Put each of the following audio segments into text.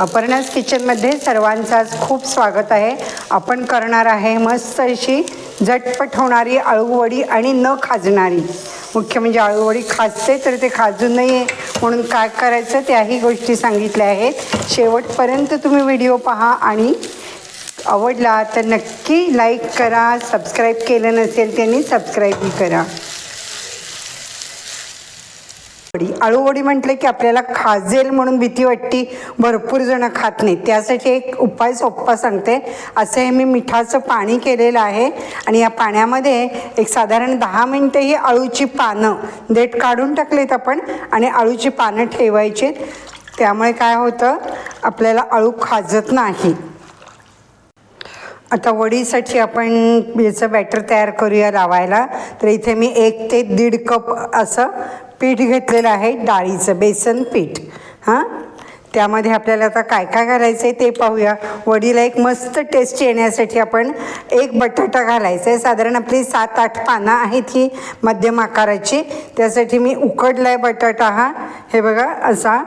अपर्णास किचनमध्ये सर्वांचं आज खूप स्वागत आहे. आपण करणार आहे मस्त अशी झटपट होणारी अळूवडी आणि न खाजणारी. मुख्य म्हणजे अळूवडी खाजते तर ते खाजू नये म्हणून काय करायचं त्याही गोष्टी सांगितल्या आहेत. शेवटपर्यंत तुम्ही व्हिडिओ पहा आणि आवडला तर नक्की लाईक करा. सबस्क्राईब केलं नसेल त्यांनी सबस्क्राईबही करा. अळूवडी आळूवडी म्हटलं की आपल्याला खाजेल म्हणून भीती वाटते भरपूर जण खात नाहीत. त्यासाठी एक उपाय सोप्पा सांगते. असं हे मी मिठाचं पाणी केलेलं आहे आणि या पाण्यामध्ये एक साधारण दहा मिनटं ही अळूची पानं देठ काढून टाकलेत आपण आणि अळूची पानं ठेवायची. त्यामुळे काय होतं आपल्याला अळू खाजत नाही. आता वडीसाठी आपण याचं बॅटर तयार करूया लावायला तर इथे मी एक ते दीड कप असं पीठ घेतलेलं आहे डाळीचं बेसन पीठ. हां? त्यामध्ये आपल्याला आता काय काय घालायचं आहे ते पाहूया. वडीला एक मस्त टेस्ट येण्यासाठी आपण एक बटाटा घालायचा आहे. साधारण आपली सात आठ पानं आहेत ही मध्यम आकाराची. त्यासाठी मी उकडला आहे बटाटा हा. हे बघा असा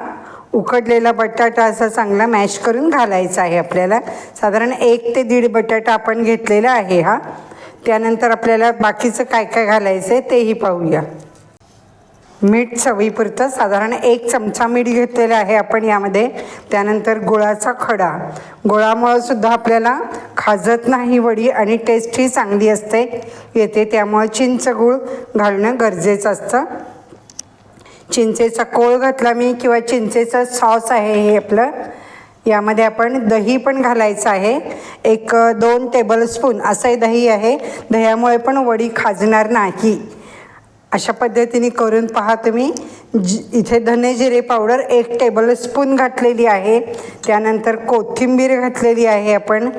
उकडलेला बटाटा असा चांगला मॅश करून घालायचा आहे आपल्याला. साधारण एक ते दीड बटाटा आपण घेतलेला आहे हा. त्यानंतर आपल्याला बाकीचं काय काय घालायचं आहे तेही पाहूया. मीठ चवीपुरतं साधारण एक चमचा मीठ घेतलेलं आहे आपण यामध्ये. त्यानंतर गुळाचा खडा. गुळामुळं सुद्धा आपल्याला खाजत नाही वडी आणि टेस्टही चांगली असते. येते त्यामुळं चिंच गूळ घालणं गरजेचं असतं. चिंचेचा कोळ घातला मी किंवा चिंचेचं सॉस आहे हे आपलं. यामध्ये आपण दही पण घालायचं आहे. एक दोन टेबलस्पून असंही दही आहे. दह्यामुळे पण वडी खाजणार नाही. अशा पद्धतीने करून पहा तुम्ही. ज इथे धने जिरे पावडर एक टेबलस्पून घातलेली आहे. त्यानंतर कोथिंबीर घातलेली आहे आपण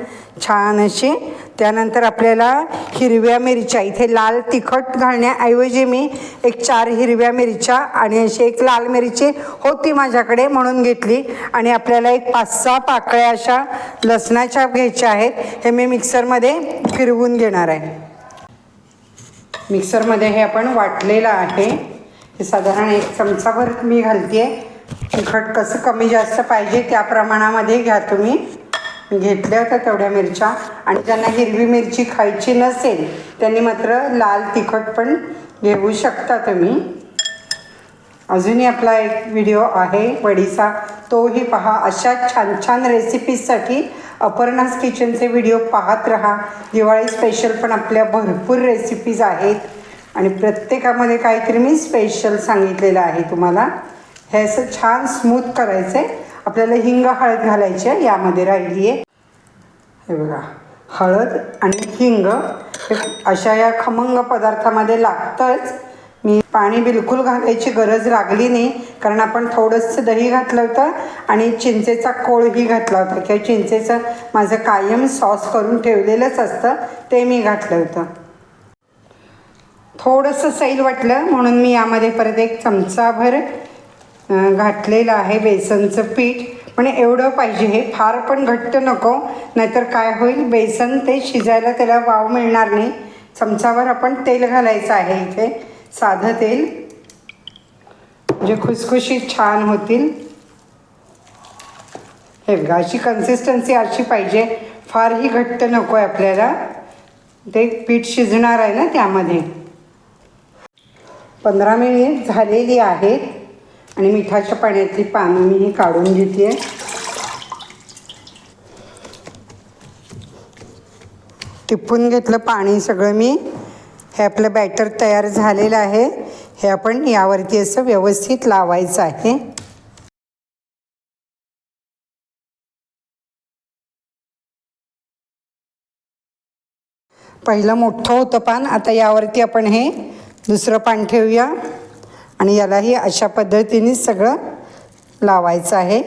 छान अशी. त्यानंतर आपल्याला हिरव्या मिरच्या इथे लाल तिखट घालण्याऐवजी मी एक चार हिरव्या मिरच्या आणि अशी एक लाल मिरची होती माझ्याकडे म्हणून घेतली. आणि आपल्याला एक पाच सहा पाकळ्या अशा लसणाच्या घ्यायच्या आहेत. हे मी मिक्सरमध्ये फिरवून घेणार आहे. मिक्सरमध्ये हे आपण वाटलेलं आहे. हे साधारण एक चमचाभर मी घालते. तिखट कसं कमी जास्त पाहिजे त्या प्रमाणामध्ये घ्या तुम्ही. घेतल्या होत्या तेवढ्या मिरच्या. आणि ज्यांना हिरवी मिरची खायची नसेल त्यांनी मात्र लाल तिखट पण घेऊ शकता तुम्ही. अजूनही आपला एक व्हिडिओ आहे वडीचा. तोही पहा. अशा छान छान रेसिपीजसाठी अपर्णास किचनचे व्हिडिओ पाहत राहा. दिवाळी स्पेशल पण आपल्या भरपूर रेसिपीज आहेत. आणि प्रत्येकामध्ये काहीतरी मी स्पेशल सांगितलेलं आहे तुम्हाला. हे असं छान स्मूथ करायचं आहे आपल्याला हिंग हळद घालायची आहे यामध्ये राहिली आहे हे बघा हळद आणि हिंग हे अशा या खमंग पदार्थामध्ये लागतंच. मी पाणी बिलकुल घालायची गरज लागली नाही कारण आपण थोडंसं दही घातलं होतं आणि चिंचेचा कोळही घातला होता. किंवा चिंचेचं माझं कायम सॉस करून ठेवलेलंच असतं ते मी घातलं होतं. थोडंसं सैल वाटलं म्हणून मी यामध्ये परत एक चमचाभर घातलेलं आहे बेसनचं पीठ. पण एवढं पाहिजे हे फार पण घट्ट नको नाहीतर काय होईल बेसन ते शिजायला त्याला वाव मिळणार नाही. चमचावर आपण तेल घालायचं आहे इथे. साधं तेल म्हणजे खुसखुशीत छान होतील. हे बघा अशी कन्सिस्टन्सी अशी पाहिजे. फारही घट्ट नको आहे आपल्याला. ते पीठ शिजणार आहे ना त्यामध्ये. पंधरा मिनिट झालेली आहेत. आणि मिठाच्या पाण्यातली पानं मी ही काढून घेते टिपून घेतलं पाणी सगळं मी. हे आपलं बॅटर तयार झालेलं आहे. हे आपण यावरती असं व्यवस्थित लावायचं आहे. पहिलं मोठं होतं पान आता यावरती आपण हे दुसरं पान ठेवूया. आणि यालाही अशा पद्धतीने सगळं लावायचं आहे.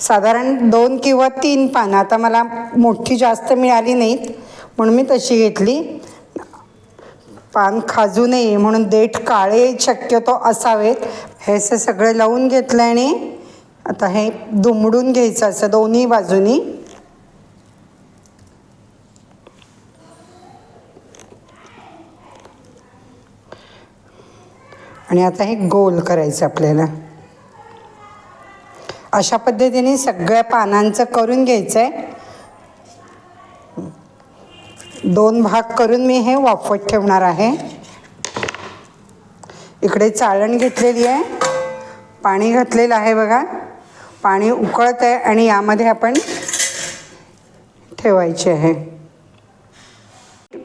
साधारण दोन किंवा तीन पानं आता मला मोठी जास्त मिळाली नाहीत म्हणून मी तशी घेतली. पान खाजू नये म्हणून देठ काळे शक्यतो असावेत. हे असं सगळं लावून घेतलं आणि आता हे दुमडून घ्यायचं असं दोन्ही बाजूनी. आणि आता हे गोल करायचं आपल्याला. अशा पद्धतीने सगळ्या पानांचं करून घ्यायचं आहे दोन भाग करून मी हे वाफत ठेवणार आहे. इकडे चाळण घेतलेली आहे. पाणी घातलेलं आहे बघा. पाणी उकळत आहे आणि यामध्ये आपण ठेवायचे आहे.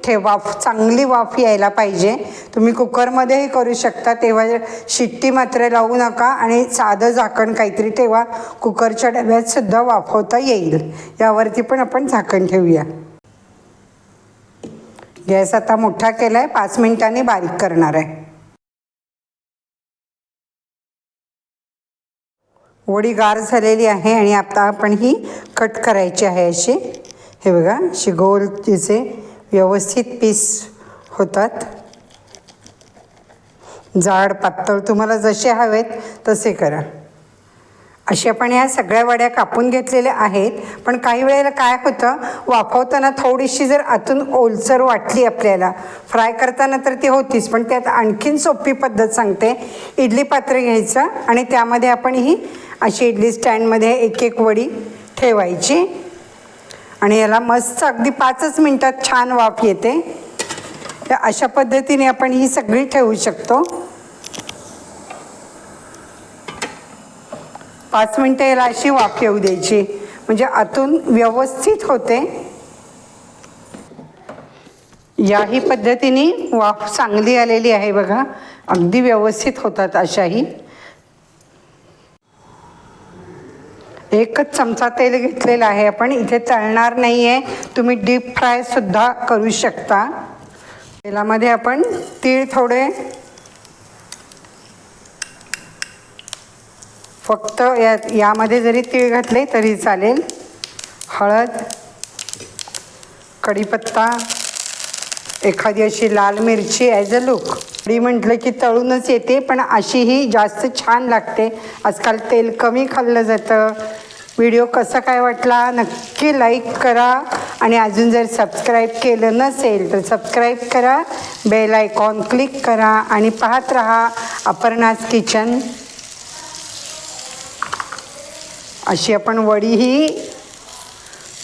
ठे वाफ चांगली वाफ यायला पाहिजे. तुम्ही कुकरमध्येही करू शकता. तेव्हा शिट्टी मात्र लावू नका आणि साधं झाकण काहीतरी ठेवा. कुकरच्या डब्यात सुद्धा वाफवता येईल. यावरती पण आपण झाकण ठेवूया. गॅस आता मोठा केला आहे पाच मिनिटांनी बारीक करणार आहे. वडी गार झालेली आहे आणि आता आपण ही कट करायची आहे अशी. हे बघा अशी गोल तिचे व्यवस्थित पीस होतात. जाड पातळ तुम्हाला जसे हवेत तसे करा. अशी आपण ह्या सगळ्या वड्या कापून घेतलेल्या आहेत. पण काही वेळेला काय होतं वाफवताना थोडीशी जर आतून ओलसर वाटली आपल्याला फ्राय करताना तर ती होतीच पण त्यात आणखीन सोपी पद्धत सांगते. इडली पात्र घ्यायचं आणि त्यामध्ये आपण ही अशी इडली स्टँडमध्ये एक एक वडी ठेवायची. आणि याला मस्त अगदी पाचच मिनटात छान वाफ येते. तर अशा पद्धतीने आपण ही सगळी ठेवू शकतो. पाच मिनटं याला अशी वाफ येऊ द्यायची. म्हणजे आतून व्यवस्थित होते. याही पद्धतीने वाफ चांगली आलेली आहे बघा. अगदी व्यवस्थित होतात अशाही. एकच चमचा तेल घेतलेलं आहे. आपण इथे तळणार नाही आहे तुम्ही डीप फ्रायसुद्धा करू शकता. तेलामध्ये आपण तीळ थोडे फक्त या यामध्ये जरी तीळ घातले तरी चालेल. हळद कढीपत्ता एखादी अशी लाल मिरची ॲज अ लुक कढी म्हटलं की तळूनच येते पण अशी ही जास्त छान लागते. आजकाल तेल कमी खाल्लं जातं. व्हिडिओ कसा काय वाटला नक्की लाईक करा. आणि अजून जर सबस्क्राईब केलं नसेल तर सबस्क्राईब करा. बेल आयकॉन क्लिक करा. आणि पाहत रहा अपर्णाज किचन अशी आपण वडी ही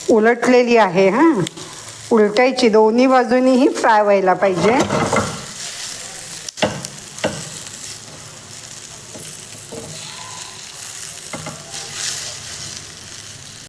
उलटलेली आहे हां. उलटायची दोन्ही बाजूनीही फ्राय व्हायला पाहिजे.